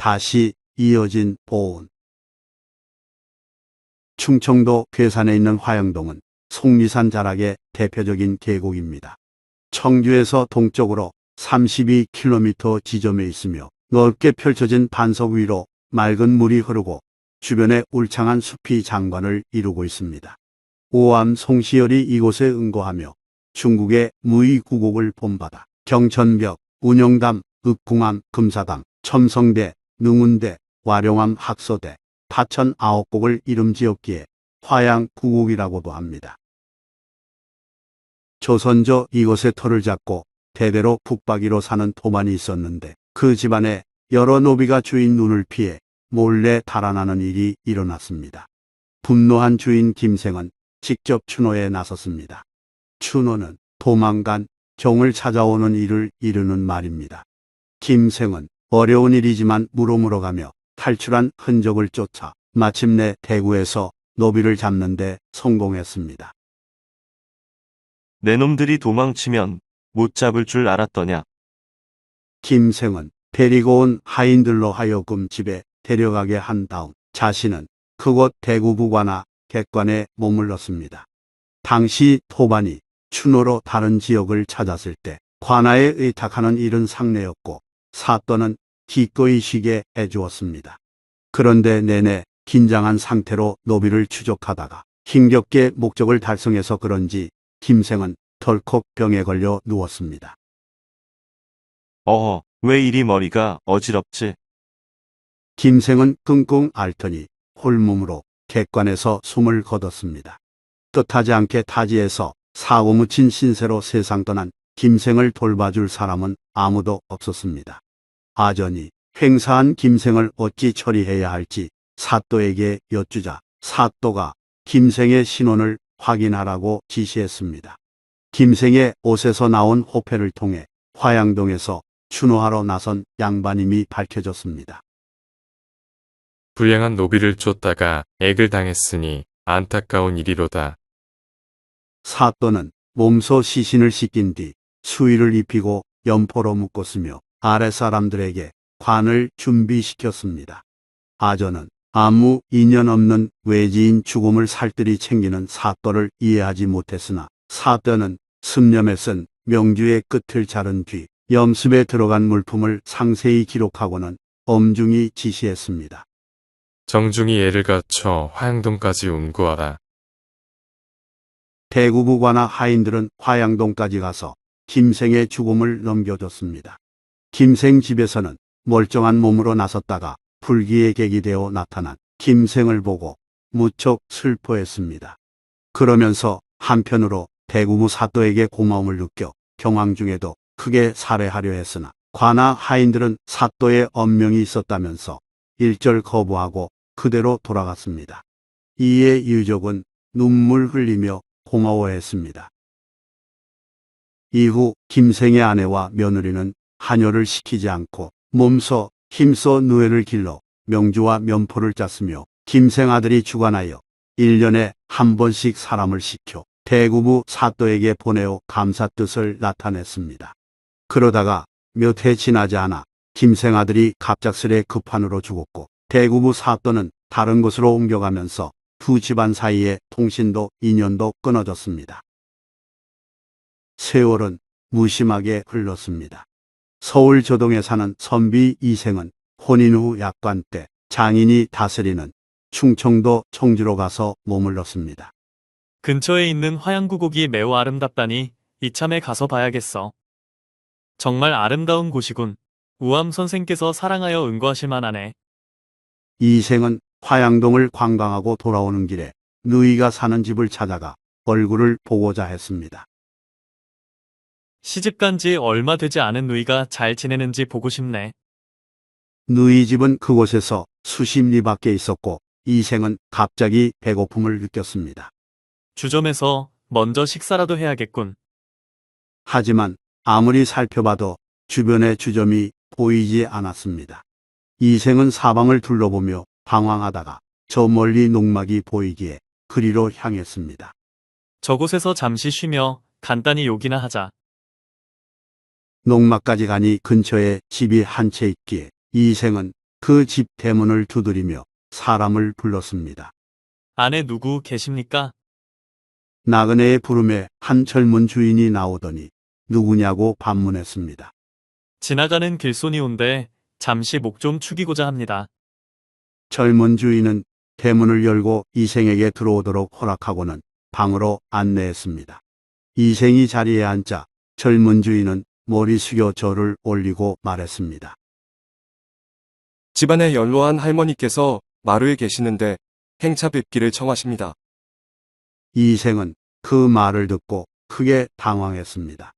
다시 이어진 보온. 충청도 괴산에 있는 화영동은 속리산 자락의 대표적인 계곡입니다. 청주에서 동쪽으로 32km 지점에 있으며 넓게 펼쳐진 반석 위로 맑은 물이 흐르고 주변에 울창한 숲이 장관을 이루고 있습니다. 오암 송시열이 이곳에 응거하며 중국의 무의구곡을 본받아 경천벽, 운영담, 읍궁암, 금사당, 첨성대, 능운대, 와룡암 학서대, 파천 아홉 곡을 이름 지었기에 화양 구곡이라고도 합니다. 조선조 이곳에 터를 잡고 대대로 북박이로 사는 도만이 있었는데 그 집안에 여러 노비가 주인 눈을 피해 몰래 달아나는 일이 일어났습니다. 분노한 주인 김생은 직접 추노에 나섰습니다. 추노는 도망간 경을 찾아오는 일을 이루는 말입니다. 김생은 어려운 일이지만 물어물어가며 탈출한 흔적을 쫓아 마침내 대구에서 노비를 잡는데 성공했습니다. 내 놈들이 도망치면 못 잡을 줄 알았더냐. 김생은 데리고 온 하인들로 하여금 집에 데려가게 한 다음 자신은 그곳 대구 부관아 객관에 머물렀습니다. 당시 토반이 추노로 다른 지역을 찾았을 때 관아에 의탁하는 일은 상례였고 사또는 기꺼이 쉬게 해주었습니다. 그런데 내내 긴장한 상태로 노비를 추적하다가 힘겹게 목적을 달성해서 그런지 김생은 덜컥 병에 걸려 누웠습니다. 어허, 왜 이리 머리가 어지럽지? 김생은 끙끙 앓더니 홀몸으로 객관에서 숨을 거뒀습니다. 뜻하지 않게 타지에서 사고 묻힌 신세로 세상 떠난 김생을 돌봐줄 사람은 아무도 없었습니다. 아전이 횡사한 김생을 어찌 처리해야 할지 사또에게 여쭈자 사또가 김생의 신원을 확인하라고 지시했습니다. 김생의 옷에서 나온 호패를 통해 화양동에서 추노하러 나선 양반임이 밝혀졌습니다. 불량한 노비를 쫓다가 액을 당했으니 안타까운 일이로다. 사또는 몸소 시신을 씻긴 뒤 수의를 입히고 연포로 묶었으며 아래 사람들에게 관을 준비시켰습니다. 아전은 아무 인연 없는 외지인 죽음을 살뜰히 챙기는 사또를 이해하지 못했으나 사또는 습념에 쓴 명주의 끝을 자른 뒤 염습에 들어간 물품을 상세히 기록하고는 엄중히 지시했습니다. 정중히 애를 갖춰 화양동까지 운구하라. 대구부관아 하인들은 화양동까지 가서 김생의 죽음을 넘겨줬습니다. 김생 집에서는 멀쩡한 몸으로 나섰다가 불기의 객이 되어 나타난 김생을 보고 무척 슬퍼했습니다. 그러면서 한편으로 대구부 사또에게 고마움을 느껴 경황 중에도 크게 살해하려 했으나 관아 하인들은 사또의 엄명이 있었다면서 일절 거부하고 그대로 돌아갔습니다. 이에 유족은 눈물 흘리며 고마워했습니다. 이후 김생의 아내와 며느리는 한여를 시키지 않고 몸소 힘써 누에를 길러 명주와 면포를 짰으며 김생 아들이 주관하여 1년에 한 번씩 사람을 시켜 대구부 사또에게 보내어 감사 뜻을 나타냈습니다. 그러다가 몇 해 지나지 않아 김생 아들이 갑작스레 급한으로 죽었고 대구부 사또는 다른 곳으로 옮겨가면서 두 집안 사이에 통신도 인연도 끊어졌습니다. 세월은 무심하게 흘렀습니다. 서울 조동에 사는 선비 이생은 혼인 후 약관 때 장인이 다스리는 충청도 청주로 가서 머물렀습니다. 근처에 있는 화양구곡이 매우 아름답다니 이참에 가서 봐야겠어. 정말 아름다운 곳이군. 우암 선생께서 사랑하여 응거하실 만하네. 이생은 화양동을 관광하고 돌아오는 길에 누이가 사는 집을 찾아가 얼굴을 보고자 했습니다. 시집간 지 얼마 되지 않은 누이가 잘 지내는지 보고 싶네. 누이 집은 그곳에서 수십 리 밖에 있었고 이생은 갑자기 배고픔을 느꼈습니다. 주점에서 먼저 식사라도 해야겠군. 하지만 아무리 살펴봐도 주변에 주점이 보이지 않았습니다. 이생은 사방을 둘러보며 방황하다가 저 멀리 농막이 보이기에 그리로 향했습니다. 저곳에서 잠시 쉬며 간단히 욕이나 하자. 농막까지 가니 근처에 집이 한 채 있기에 이생은 그 집 대문을 두드리며 사람을 불렀습니다. 안에 누구 계십니까? 나그네의 부름에 한 젊은 주인이 나오더니 누구냐고 반문했습니다. 지나가는 길손이 온데 잠시 목 좀 축이고자 합니다. 젊은 주인은 대문을 열고 이생에게 들어오도록 허락하고는 방으로 안내했습니다. 이생이 자리에 앉자 젊은 주인은 머리 숙여 절을 올리고 말했습니다. 집안에 연로한 할머니께서 마루에 계시는데 행차 뵙기를 청하십니다. 이생은 그 말을 듣고 크게 당황했습니다.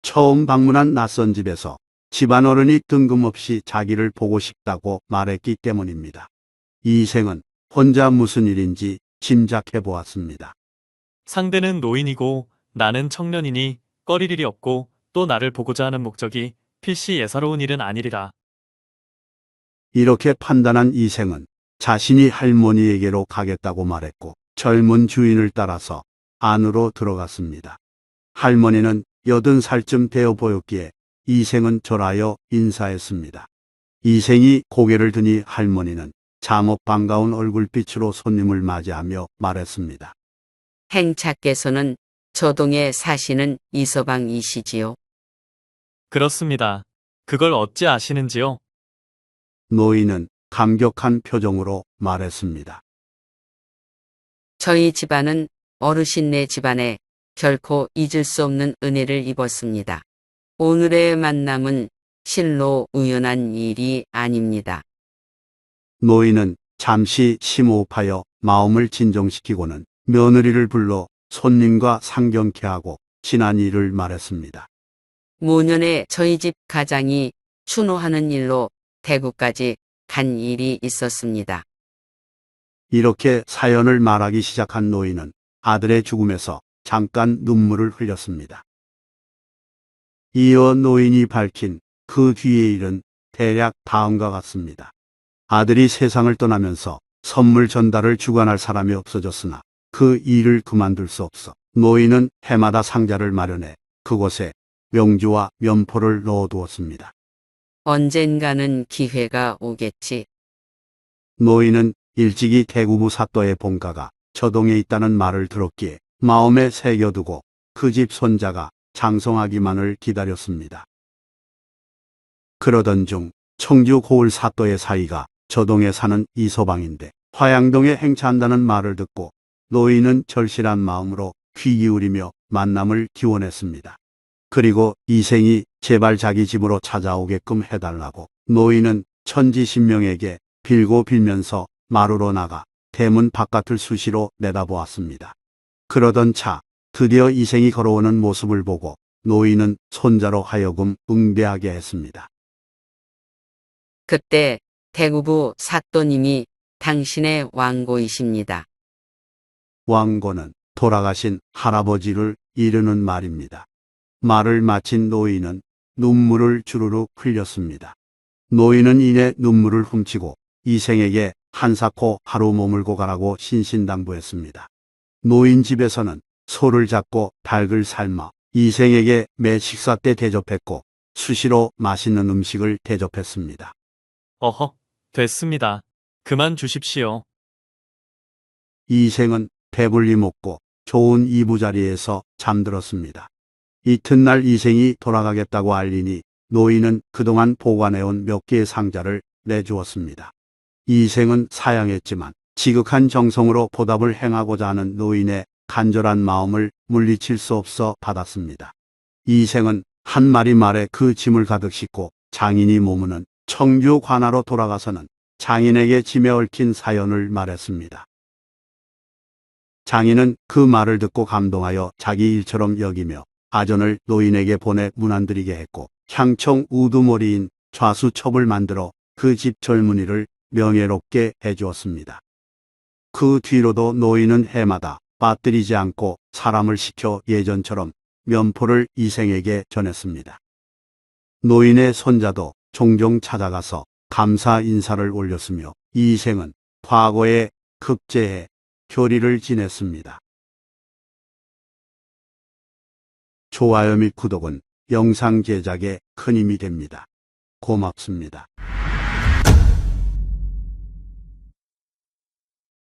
처음 방문한 낯선 집에서 집안 어른이 뜬금없이 자기를 보고 싶다고 말했기 때문입니다. 이생은 혼자 무슨 일인지 짐작해 보았습니다. 상대는 노인이고 나는 청년이니 꺼릴 일이 없고 또 나를 보고자 하는 목적이 필시 예사로운 일은 아니리라. 이렇게 판단한 이생은 자신이 할머니에게로 가겠다고 말했고 젊은 주인을 따라서 안으로 들어갔습니다. 할머니는 여든 살쯤 되어 보였기에 이생은 절하여 인사했습니다. 이생이 고개를 드니 할머니는 잠옷 반가운 얼굴빛으로 손님을 맞이하며 말했습니다. 행차께서는 저동에 사시는 이서방이시지요. 그렇습니다. 그걸 어찌 아시는지요? 노인은 감격한 표정으로 말했습니다. 저희 집안은 어르신네 집안에 결코 잊을 수 없는 은혜를 입었습니다. 오늘의 만남은 실로 우연한 일이 아닙니다. 노인은 잠시 심호흡하여 마음을 진정시키고는 며느리를 불러 손님과 상경케 하고 지난 일을 말했습니다. 모년에 저희 집 가장이 추노하는 일로 대구까지 간 일이 있었습니다. 이렇게 사연을 말하기 시작한 노인은 아들의 죽음에서 잠깐 눈물을 흘렸습니다. 이어 노인이 밝힌 그 뒤의 일은 대략 다음과 같습니다. 아들이 세상을 떠나면서 선물 전달을 주관할 사람이 없어졌으나 그 일을 그만둘 수 없어 노인은 해마다 상자를 마련해 그곳에 명주와 면포를 넣어두었습니다. 언젠가는 기회가 오겠지. 노인은 일찍이 대구부 사또의 본가가 저동에 있다는 말을 들었기에 마음에 새겨두고 그 집 손자가 장성하기만을 기다렸습니다. 그러던 중 청주 고을 사또의 사이가 저동에 사는 이서방인데 화양동에 행차한다는 말을 듣고 노인은 절실한 마음으로 귀 기울이며 만남을 기원했습니다. 그리고 이생이 제발 자기 집으로 찾아오게끔 해달라고 노인은 천지신명에게 빌고 빌면서 마루로 나가 대문 바깥을 수시로 내다보았습니다. 그러던 차 드디어 이생이 걸어오는 모습을 보고 노인은 손자로 하여금 응대하게 했습니다. 그때 대구부 사또님이 당신의 왕고이십니다. 왕고는 돌아가신 할아버지를 이르는 말입니다. 말을 마친 노인은 눈물을 주르륵 흘렸습니다. 노인은 이내 눈물을 훔치고 이생에게 한사코 하루 머물고 가라고 신신당부했습니다. 노인 집에서는 소를 잡고 닭을 삶아 이생에게 매 식사 때 대접했고 수시로 맛있는 음식을 대접했습니다. 어허, 됐습니다. 그만 주십시오. 이생은 배불리 먹고 좋은 이부자리에서 잠들었습니다. 이튿날 이생이 돌아가겠다고 알리니 노인은 그동안 보관해온 몇 개의 상자를 내주었습니다. 이생은 사양했지만 지극한 정성으로 보답을 행하고자 하는 노인의 간절한 마음을 물리칠 수 없어 받았습니다. 이생은 한 마리 말에 그 짐을 가득 싣고 장인이 머무는 청주 관하로 돌아가서는 장인에게 짐에 얽힌 사연을 말했습니다. 장인은 그 말을 듣고 감동하여 자기 일처럼 여기며 아전을 노인에게 보내 문안드리게 했고 향청 우두머리인 좌수첩을 만들어 그 집 젊은이를 명예롭게 해주었습니다. 그 뒤로도 노인은 해마다 빠뜨리지 않고 사람을 시켜 예전처럼 면포를 이생에게 전했습니다. 노인의 손자도 종종 찾아가서 감사 인사를 올렸으며 이생은 과거에 급제해 교리를 지냈습니다. 좋아요 및 구독은 영상 제작에 큰 힘이 됩니다. 고맙습니다.